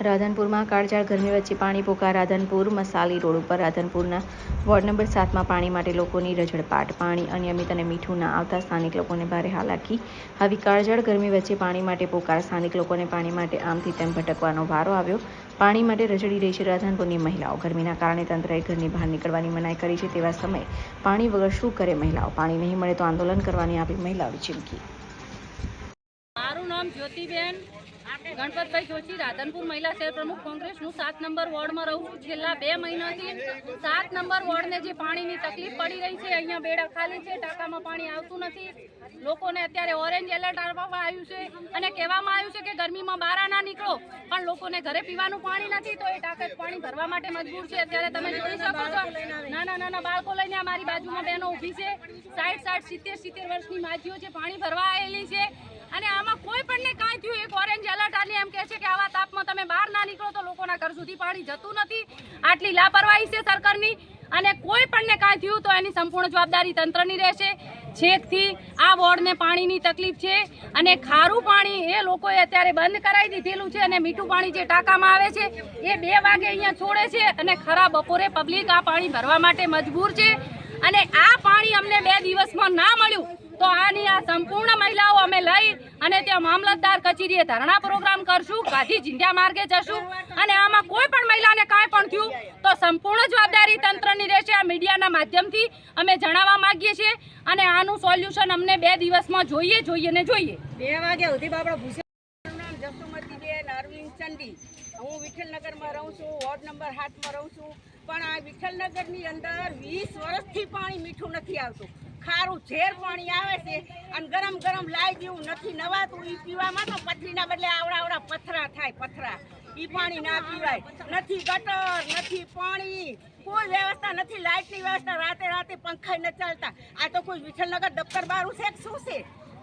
રાધનપુરમાં કાળઝાળ ગરમી વચ્ચે પાણી પોકા રાધનપુર મસાલી રોડ ઉપર રાધનપુરના વોર્ડ નંબર સાતમાં પાણી માટે લોકોની રજડપાટ પાણી અનિયમિત અને મીઠું ના આવતા સ્થાનિક લોકોને ભારે હાલાકી. આવી કાળઝાળ ગરમી વચ્ચે પાણી માટે પોકાર સ્થાનિક લોકોને પાણી માટે આમથી તેમ ભટકવાનો વારો આવ્યો. પાણી માટે રજડી રહી છે રાધનપુરની મહિલાઓ. ગરમીના કારણે તંત્રએ ઘરની બહાર નીકળવાની મનાઈ કરી છે તેવા સમયે પાણી વગર શું કરે મહિલાઓ? પાણી નહીં મળે તો આંદોલન કરવાની આપી મહિલાઓની ચીમકી. મારું નામ જ્યોતિબેન ગણપતભાઈ જોશી, રાધનપુર મહિલા શહેર પ્રમુખ કોંગ્રેસ. હું સાત નંબર વોર્ડમાં રહું છું. છેલ્લા બે મહિનાથી સાત નંબર વોર્ડને જે પાણીની તકલીફ પડી રહી છે, અહીંયા બેડા ખાલી છે, ટાંકામાં પાણી આવતું નથી. લોકોને અત્યારે ઓરેન્જ એલર્ટ આપવામાં આવ્યું છે અને કહેવામાં આવ્યું છે કે ગરમીમાં બહાર ના નીકળો, પણ લોકોને ઘરે પીવાનું પાણી નથી, તો એ ટાંકા પાણી ભરવા માટે મજબૂર છે. અત્યારે તમે જોઈ શકો છો, નાના નાના બાળકો લઈને અમારી બાજુમાં બહેનો ઊભી છે. સાઠ સાઠ સિત્તેર સિત્તેર વર્ષની માજીઓ છે પાણી ભરવા આવેલી છે અને આમાં કોઈ પણ ને કાંઈ થયું, એક ઓરેન્જ એલર્ટ આલી એમ કહે છે કે આવા તાપમાં તમે બહાર ના નીકળો તો લોકોના ઘર સુધી પાણી જતું નથી. આટલી લાપરવાહી છે સરકારની. અને કોઈ પણ ને કાંઈ થયું તો એની સંપૂર્ણ જવાબદારી તંત્રની રહેશે. છેકથી આ વોર્ડને પાણીની તકલીફ છે અને ખારું પાણી એ લોકોએ અત્યારે બંધ કરાવી દીધેલું છે અને મીઠું પાણી જે ટાંકામાં આવે છે, એ બે વાગે અહીંયા છોડે છે અને ખરા બપોરે પબ્લિક આ પાણી ભરવા માટે મજબૂર છે. અને આ પાણી અમને બે દિવસમાં ના મળ્યું. તો આની આ સંપૂર્ણ મહિલાઓ અમે લઈ અને ત્યાં મામલતદાર કચેરીએ ધરણા પ્રોગ્રામ કરશું, ગાંધી ચિંધ્યા માર્ગે જશું અને આમાં કોઈ પણ મહિલાને કાંઈ પણ થયું તો સંપૂર્ણ જવાબદારી તંત્રની રહેશે આ મીડિયાના માધ્યમથી. અમે જણાવવા માંગીએ છીએ અને આનું સોલ્યુશન અમને બે દિવસમાં જોઈએ જોઈએ ને જોઈએ. બે વાગ્યા સુધી જસુમતીબેન અરવિંદ ચંડી. હું વિઠ્ઠલનગરમાં રહું છું, વોર્ડ નંબર સાતમાં રહું છું. પણ આ વિઠ્ઠલનગરની અંદર વીસ વર્ષથી પાણી મીઠું નથી આવતું. ખારું ઝેર પાણી આવે છે અને ગરમ ગરમ લાઈ દેવું નથી. નવાતું એ પીવામાં તો પથરીના બદલે આવડા આવડા પથરા થાય, પથરા. ઈ પાણી ના પીવાય. નથી ગટર, નથી પાણી. કોઈ વ્યવસ્થા નથી. લાઇટની વ્યવસ્થા રાતે રાતે પંખા ન ચાલતા. આ તો કોઈ વિઠ્ઠલનગર દફતર બારું છે કે શું છે?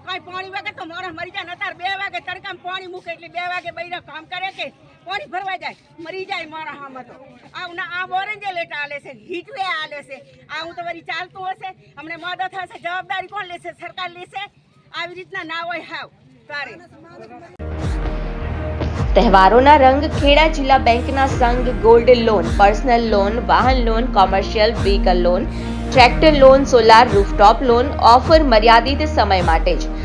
કાંઈ પાણી વાગે તો માણસ મરી જાય નતાર બે વાગે તડકામાં પાણી મૂકે એટલે બે વાગે બૈરા કામ કરે કે પાણી ભરવા જાય? મરી જાય મારા આમાં તો. આ ના, આ ઓરેન્જ લેટા આલે છે હીટવે આલે છે. આ હું તો વળી ચાલતું હશે. અમને મદદ થશે, જવાબદારી કોણ લેશે? સરકાર લેશે? આવી રીતના ના હોય હાવ. તારે. તહેવારોના રંગ ખેડા જિલ્લા બેંકના સંઘ ગોલ્ડ લોન, પર્સનલ લોન, વાહન loan, commercial vehicle loan, tractor loan, solar rooftop loan, offer મર્યાદિત સમય માટે જ.